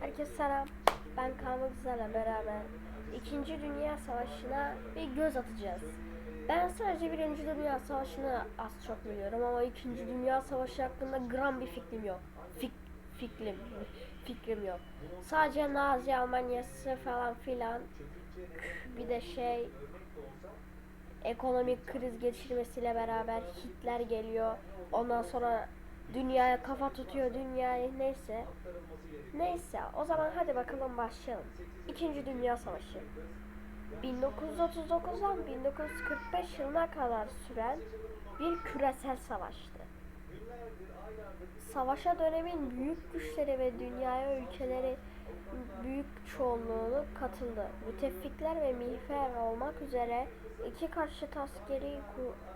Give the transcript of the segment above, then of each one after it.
Herkese selam. Ben Kaan Kızlar'la beraber İkinci Dünya Savaşı'na bir göz atacağız. Ben sadece Birinci Dünya Savaşı'nı az çok biliyorum ama İkinci Dünya Savaşı hakkında gram bir fikrim yok. Fik, fikrim, fikrim yok. Sadece Nazi Almanyası falan filan bir de şey ekonomik kriz geçirmesiyle beraber Hitler geliyor. Ondan sonra dünyaya kafa tutuyor dünyayı neyse. Neyse o zaman hadi bakalım başlayalım. İkinci Dünya Savaşı. 1939'dan 1945 yılına kadar süren bir küresel savaştı. Savaşa dönemin büyük güçleri ve dünyaya ülkeleri büyük çoğunluğunu katıldı. Müttefikler ve miğfer olmak üzere iki karşıt askeri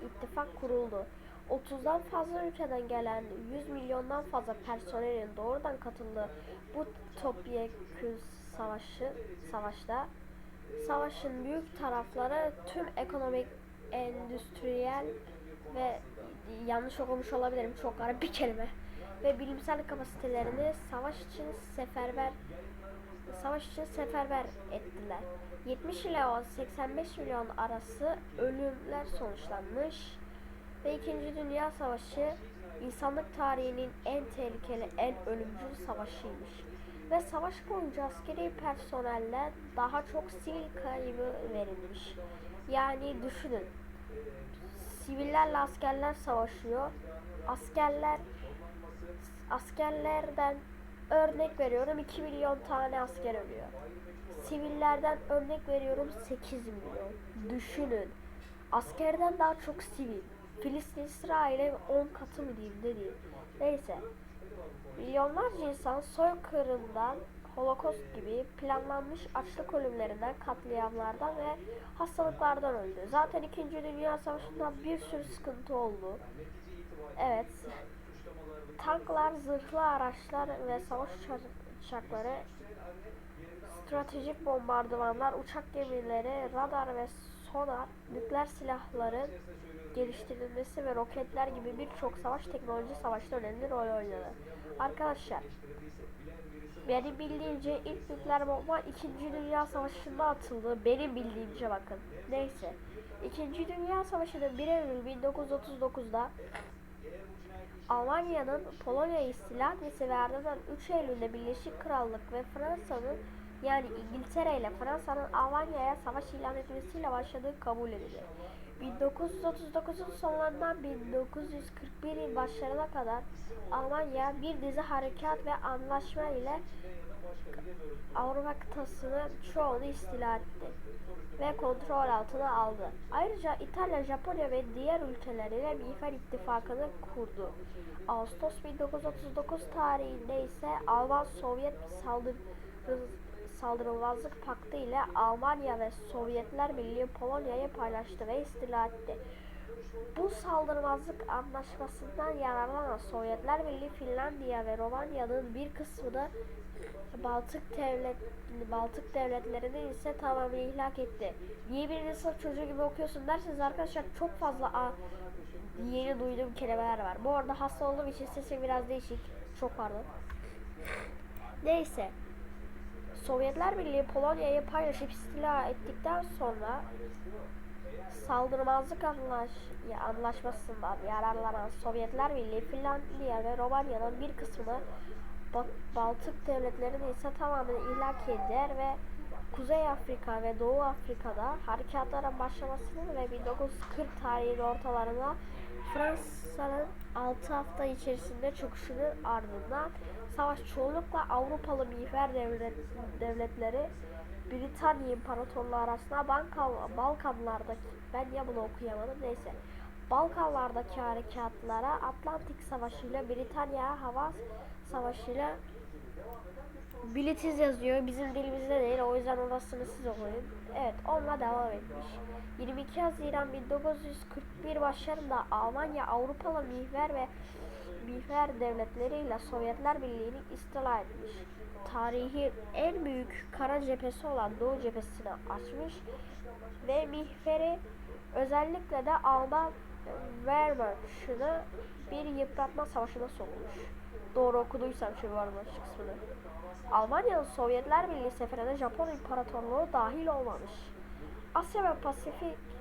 ittifak kuruldu. 30'dan fazla ülkeden gelen 100 milyondan fazla personelin doğrudan katıldığı bu topyekün savaşı savaşta savaşın büyük tarafları tüm ekonomik, endüstriyel ve yanlış okumuş olabilirim çok garip bir kelime ve bilimsel kapasitelerini savaş için seferber savaş için seferber ettiler. 70 ile 85 milyon arası ölümler sonuçlanmış ve 2. Dünya Savaşı insanlık tarihinin en tehlikeli, en ölümcül savaşıymış. Ve savaş boyunca askeri personelle daha çok sivil kaybı verilmiş. Yani düşünün, sivillerle askerler savaşıyor. Askerler askerlerden örnek veriyorum 2 milyon tane asker ölüyor. Sivillerden örnek veriyorum 8 milyon. Düşünün. Askerden daha çok sivil. Filistin İsrail'e 10 katı mı diyeyim ne diyeyim. Neyse. Milyonlarca insan soykırımdan, holokost gibi planlanmış açlık ölümlerinden, katliamlardan ve hastalıklardan öldü. Zaten 2. Dünya Savaşı'nda bir sürü sıkıntı oldu. Evet. Tanklar, zırhlı araçlar ve savaş uça- uçakları, stratejik bombardımanlar, uçak gemileri, radar ve sonar, nükleer silahların geliştirilmesi ve roketler gibi birçok savaş teknoloji savaşta önemli rol oynadı. Arkadaşlar, benim bildiğimce ilk nükleer bomba 2. Dünya Savaşı'nda atıldı. Benim bildiğimce bakın. Neyse. 2. Dünya Savaşı'nın 1 Eylül 1939'da Almanya'nın Polonya'yı istila etmesi ve ardından 3 Eylül'de Birleşik Krallık ve Fransa'nın yani İngiltere ile Fransa'nın Almanya'ya savaş ilan etmesiyle başladığı kabul edildi. 1939'un sonlarından 1941'in başlarına kadar Almanya bir dizi harekat ve anlaşma ile Avrupa kıtasının çoğunu istila etti ve kontrol altına aldı. Ayrıca İtalya, Japonya ve diğer ülkeleriyle Miğfer İttifakı'nı kurdu. Ağustos 1939 tarihinde ise Alman-Sovyet saldırı, saldırılmazlık paktı ile Almanya ve Sovyetler Birliği Polonya'yı paylaştı ve istila etti. Bu saldırmazlık anlaşmasından yararlanan Sovyetler Birliği Finlandiya ve Romanya'nın bir kısmını Baltık devlet Baltık devletlerini ise tamamen ihlak etti. Niye birinci sınıf çocuğu gibi okuyorsun derseniz arkadaşlar çok fazla yeni duyduğum kelimeler var. Bu arada hasta olduğum için sesim biraz değişik. Çok pardon. Neyse. Sovyetler Birliği Polonya'yı paylaşıp istila ettikten sonra saldırmazlık anlaş anlaşmasından yararlanan Sovyetler Birliği Finlandiya ve Romanya'nın bir kısmını Ba- Baltık devletlerini ise tamamen ihlak eder ve Kuzey Afrika ve Doğu Afrika'da harekatlara başlamasının ve 1940 tarihinin ortalarına Fransa'nın 6 hafta içerisinde çöküşünün ardından savaş çoğunlukla Avrupalı miğfer devlet, devletleri Britanya İmparatorluğu arasında Balkan, Balkanlardaki ben ya bunu okuyamadım neyse Balkanlardaki harekatlara Atlantik Savaşı ile Britanya Hava Savaşı ile Blitz yazıyor. Bizim dilimizde değil. O yüzden orasını siz okuyun. Evet onunla devam etmiş. 22 Haziran 1941 başlarında Almanya Avrupalı mihver ve mihver devletleriyle Sovyetler Birliği'ni istila etmiş. Tarihi en büyük kara cephesi olan Doğu cephesini açmış ve mihveri özellikle de Alman Wehrmach'ını bir yıpratma savaşına sokmuş. Doğru okuduysam şu yuvarlak kısmını. Almanya'nın Sovyetler Birliği seferine Japon İmparatorluğu dahil olmamış. Asya ve Pasifik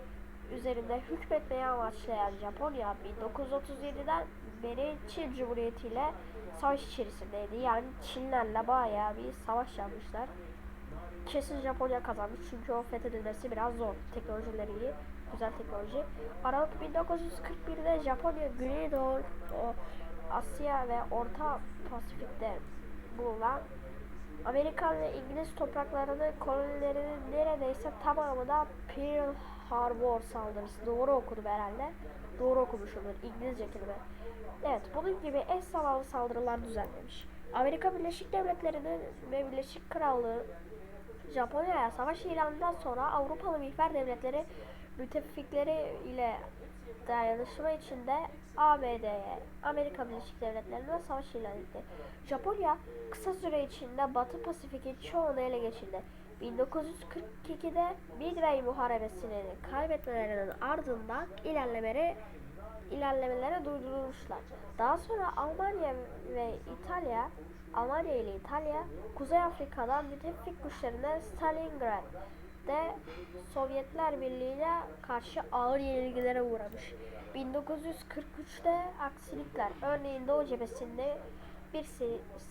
üzerinde hükmetmeye amaçlayan Japonya 1937'den beri Çin Cumhuriyeti ile savaş içerisindeydi. Yani Çinlerle bayağı bir savaş yapmışlar. Kesin Japonya kazanmış çünkü o fethedilmesi biraz zor. Teknolojileri iyi, güzel teknoloji. Aralık 1941'de Japonya Güneydoğu Asya ve Orta Pasifik'te bulunan Amerikan ve İngiliz topraklarını kolonilerinin neredeyse tamamına Pearl Harbor saldırısı. Doğru okudum herhalde. Doğru okumuşumdur. İngilizce kelime. Evet, bunun gibi eş zamanlı saldırılar düzenlemiş. Amerika Birleşik Devletleri'nin ve Birleşik Krallığı Japonya'ya savaş ilanından sonra Avrupalı mihver devletleri müttefikleri ile dayanışma içinde ABD'ye, Amerika Birleşik Devletleri'ne savaş ilan etti. Japonya kısa süre içinde Batı Pasifik'in çoğunu ele geçirdi. 1942'de Midway Muharebesi'ni kaybetmelerinin ardından ilerlemeleri ilerlemeleri durdurmuşlar. Daha sonra Almanya ve İtalya, Almanya ile İtalya, Kuzey Afrika'dan müttefik güçlerine Stalingrad'de Sovyetler Birliği'ne karşı ağır yenilgilere uğramış. 1943'te aksilikler, örneğin Doğu cephesinde bir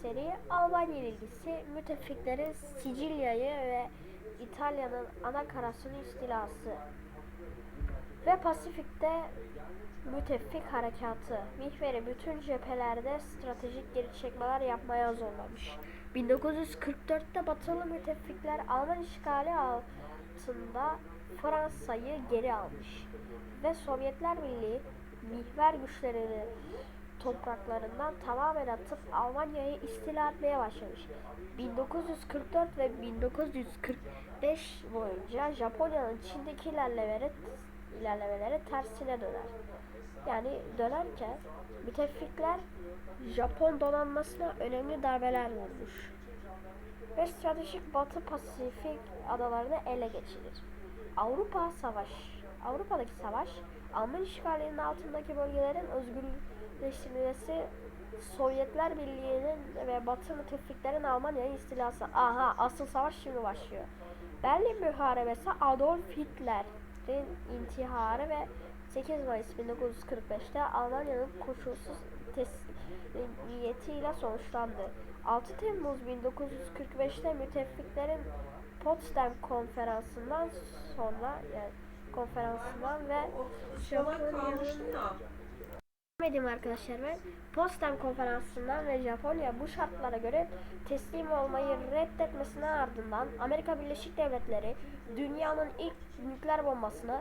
seri Alman yenilgisi, müttefiklerin Sicilya'yı ve İtalya'nın ana karasını istilası ve Pasifik'te müttefik harekatı Mihver'i bütün cephelerde stratejik geri çekmeler yapmaya zorlamış. 1944'te batılı müttefikler Alman işgali altında Fransa'yı geri almış ve Sovyetler Birliği mihver güçlerini topraklarından tamamen atıp Almanya'yı istila etmeye başlamış. 1944 ve 1945 boyunca Japonya'nın Çin'deki ilerlemeleri, ilerlemeleri tersine döner. Yani dönerken müttefikler Japon donanmasına önemli darbeler vurmuş ve stratejik Batı Pasifik adalarını ele geçirir. Avrupa Savaş Avrupa'daki savaş Alman işgalinin altındaki bölgelerin özgürleştirilmesi Sovyetler Birliği'nin ve Batı müttefiklerin Almanya'yı istilası. Aha asıl savaş şimdi başlıyor. Berlin Muharebesi Adolf Hitler'in intiharı ve 8 Mayıs 1945'te Almanya'nın koşulsuz teslimiyetiyle sonuçlandı. 6 Temmuz 1945'te müttefiklerin Potsdam konferansından sonra yani konferansından ve Japonya'nın arkadaşlar ben. Potsdam konferansından ve Japonya bu şartlara göre teslim olmayı reddetmesine ardından Amerika Birleşik Devletleri dünyanın ilk nükleer bombasını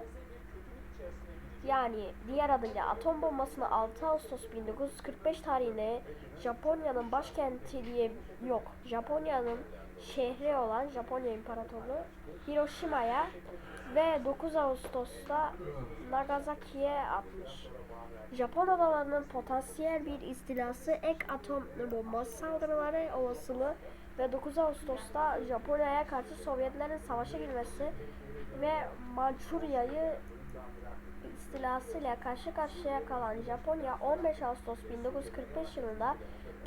yani diğer adıyla atom bombasını 6 Ağustos 1945 tarihinde Japonya'nın başkenti diye yok. Japonya'nın şehri olan Japonya İmparatorluğu Hiroşima'ya ve 9 Ağustos'ta Nagasaki'ye atmış. Japon adalarının potansiyel bir istilası, ek atom bombası saldırıları olasılığı ve 9 Ağustos'ta Japonya'ya karşı Sovyetlerin savaşa girmesi ve Mançurya'yı istilasıyla karşı karşıya kalan Japonya 15 Ağustos 1945 yılında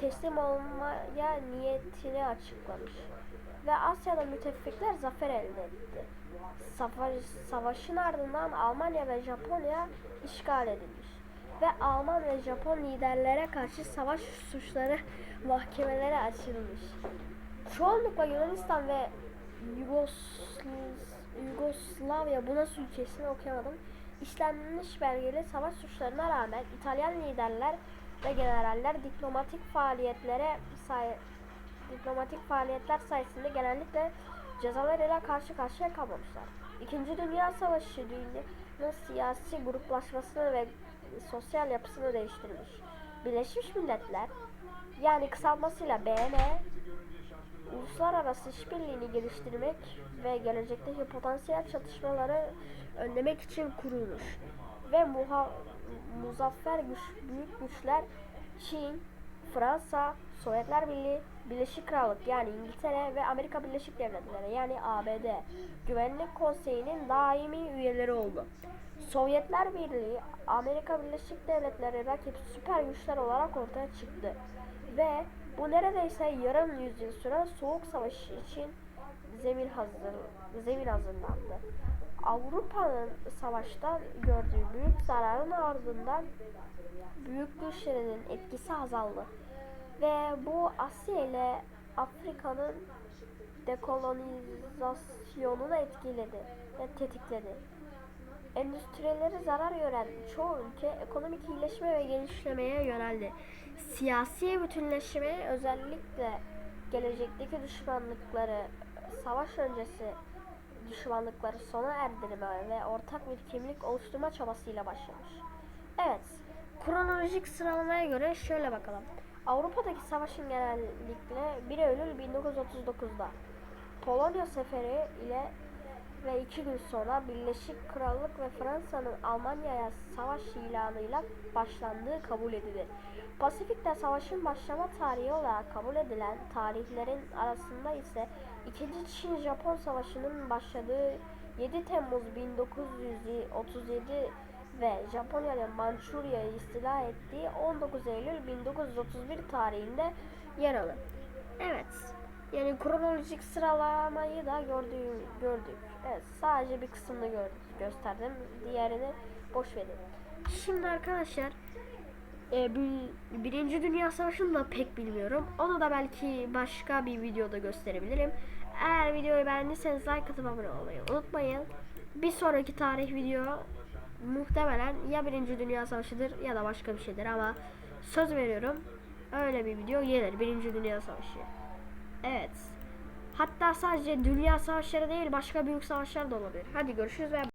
teslim olmaya niyetini açıklamış ve Asya'da müttefikler zafer elde etti. Savaş, savaşın ardından Almanya ve Japonya işgal edilmiş ve Alman ve Japon liderlere karşı savaş suçları mahkemeleri açılmış. Çoğunlukla Yunanistan ve Yugosl- Yugoslavya buna ülkesini okuyamadım. İşlenmiş belgeli savaş suçlarına rağmen İtalyan liderler ve generaller diplomatik faaliyetlere say diplomatik faaliyetler sayesinde genellikle cezalar ile karşı karşıya kalmamışlar. İkinci Dünya Savaşı dünyanın siyasi gruplaşmasını ve sosyal yapısını değiştirmiş. Birleşmiş Milletler yani kısaltmasıyla BM uluslararası işbirliğini geliştirmek ve gelecekteki potansiyel çatışmaları önlemek için kurulmuş ve muha muzaffer güç, büyük güçler Çin, Fransa, Sovyetler Birliği, Birleşik Krallık yani İngiltere ve Amerika Birleşik Devletleri yani ABD Güvenlik Konseyi'nin daimi üyeleri oldu. Sovyetler Birliği, Amerika Birleşik Devletleri rakip süper güçler olarak ortaya çıktı. Ve bu neredeyse yarım yüzyıl süren soğuk savaşı için zemin hazır zemin hazırlandı. Avrupa'nın savaşta gördüğü büyük zararın ardından büyük güçlerinin etkisi azaldı. Ve bu Asya ile Afrika'nın dekolonizasyonunu etkiledi ve tetikledi. Endüstrileri zarar gören çoğu ülke ekonomik iyileşme ve genişlemeye yöneldi. Siyasi bütünleşme özellikle gelecekteki düşmanlıkları, savaş öncesi düşmanlıkları sona erdirme ve ortak bir kimlik oluşturma çabasıyla başlamış. Evet, kronolojik sıralamaya göre şöyle bakalım. Avrupa'daki savaşın genellikle 1 Eylül 1939'da Polonya seferi ile ve iki gün sonra Birleşik Krallık ve Fransa'nın Almanya'ya savaş ilanıyla başlandığı kabul edilir. Pasifik'te savaşın başlama tarihi olarak kabul edilen tarihlerin arasında ise 2. Çin-Japon Savaşı'nın başladığı 7 Temmuz 1937 ve Japonya'nın Mançurya'yı istila ettiği 19 Eylül 1931 tarihinde yer alır. Evet. Yani kronolojik sıralamayı da gördüğüm, gördük. Evet, sadece bir kısmını gördük, gösterdim. Diğerini boş verin. Şimdi arkadaşlar e, bir- Birinci Dünya Savaşı'nı da pek bilmiyorum. Onu da belki başka bir videoda gösterebilirim. Eğer videoyu beğendiyseniz like atıp abone olmayı unutmayın. Bir sonraki tarih video muhtemelen ya Birinci Dünya Savaşı'dır ya da başka bir şeydir ama söz veriyorum öyle bir video gelir. Birinci Dünya Savaşı. Evet. Hatta sadece dünya savaşları değil başka büyük savaşlar da olabilir. Hadi görüşürüz ve